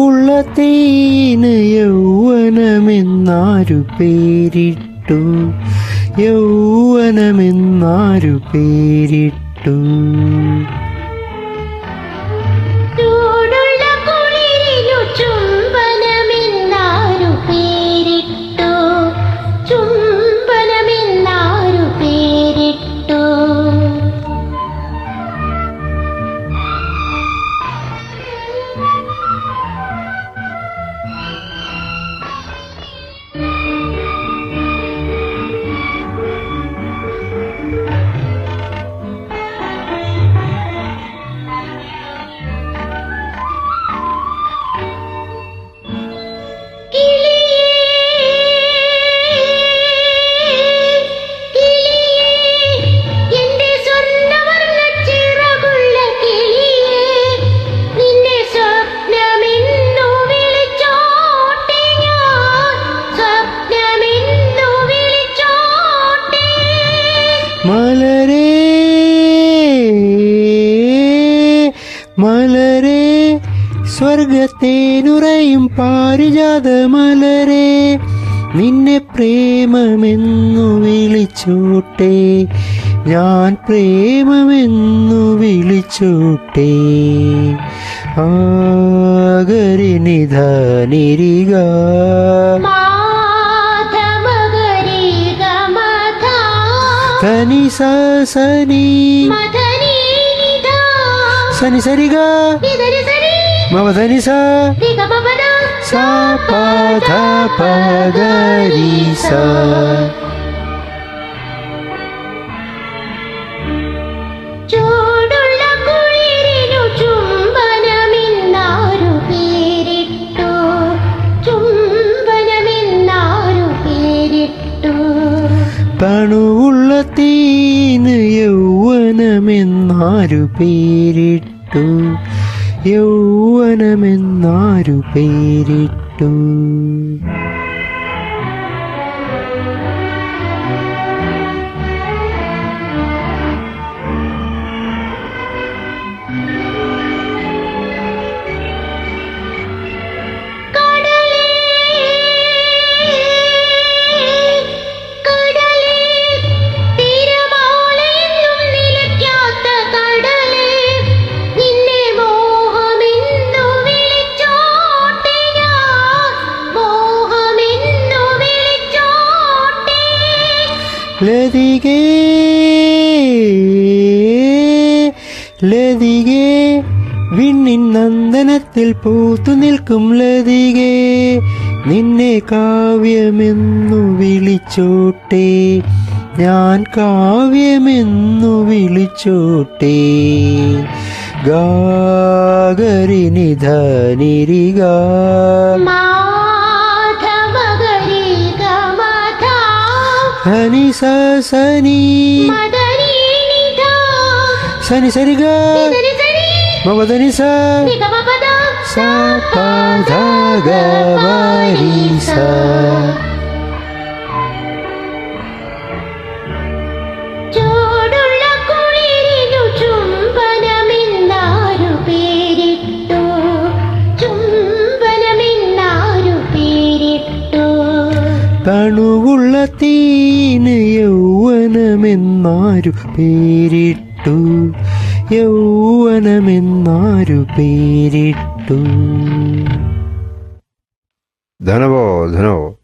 കഴിവുള്ള തേന യൗവനമെന്നാരു പേരിട്ടു. യൗവനമെന്നാരു പേരിട്ടു. മലരേ സ്വർഗത്തേനുറയും പാരിജാത മലരെ നിന്നെ പ്രേമമെന്നു വിളിച്ചൂട്ടെ ഞാൻ പ്രേമമെന്നു വിളിച്ചൂട്ടെ. ആഗരി നിധനിരിക. തനി സനി സനി സരിക നിധനി സരി മമ ധനി സ സ പ ധ പ ഗ രി സ ചൂടുള്ള കുളിരിനു ചുംബനമെന്നാരു പേരിട്ടു. പേരിട്ടു യൗവനമെന്നാരു പേരിട്ടു. ലതികേ ലതികേ വിണ്ണിൻ നന്ദനത്തിൽ പൂത്തു നിൽക്കും ലതികേ നിന്നെ കാവ്യമെന്നു വിളിച്ചോട്ടെ ഞാൻ കാവ്യമെന്നു വിളിച്ചോട്ടെ. ഗാഗരിനിധനിരിക ധനി സ സനി മദനി നിധ സനി സരിക നിധനി സരി മമ ധനി സ നിഗമപദ സ പ ധ ഗ വ രി തണുവുള്ള തീന് യൗവനമെന്നാരു പേരിട്ടു. യൗവനമെന്നാരു പേരിട്ടു. ധനവോ ധനവോ.